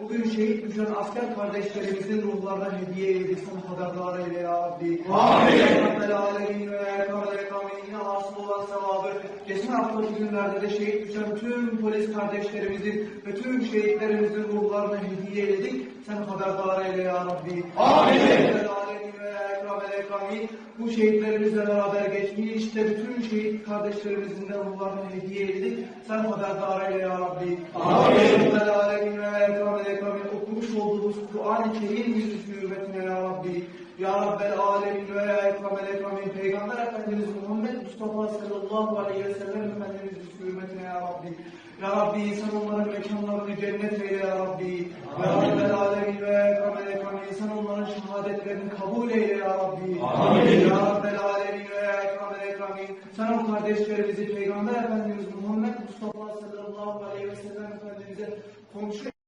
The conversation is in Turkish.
Bugün şehit düşen asker kardeşlerimizin ruhlarına hediye edildik. Sana haberdar eyle ya Rabbi. Amin. Rabbel alemin ve ekamel ekamine hasıl olan sevabı. Geçen haftaki günlerde de şehit düşen tüm polis kardeşlerimizin ve tüm şehitlerimizin ruhlarına hediye edildik. Sen haberdar eyle ya Rabbi. Amin. Rabbel alemin ve ekamel ekamin. Bu şehitlerimizle beraber geçmiş de bütün şehit kardeşlerimizin de ruhlarına hediye edildik. Sen haberdar eyle ya Rabbi. Amin. Okumuş olduğumuz Kur'an-ı Kerim yüzü hürmetine ya Rabbi. Ya Rabbel alemin ve ekamel ekamin. Peygamber Efendimiz Muhammed Mustafa sallallahu aleyhi ve sellem Efendimiz hürmetine ya Rabbi. Ya Rabbi sen onların mekanlarını cennet eyle ya Rabbi. Ya Rabbel alemin ve ekamel ekamin. Sen onların şehadetlerini kabul eyle ya Rabbi. Amin. Ya Rabbel alemin ve ekamel ekamin. Sen o kardeşlerimizi Peygamber Efendimiz Muhammed Mustafa sallallahu aleyhi ve sellem Efendimiz'e komşu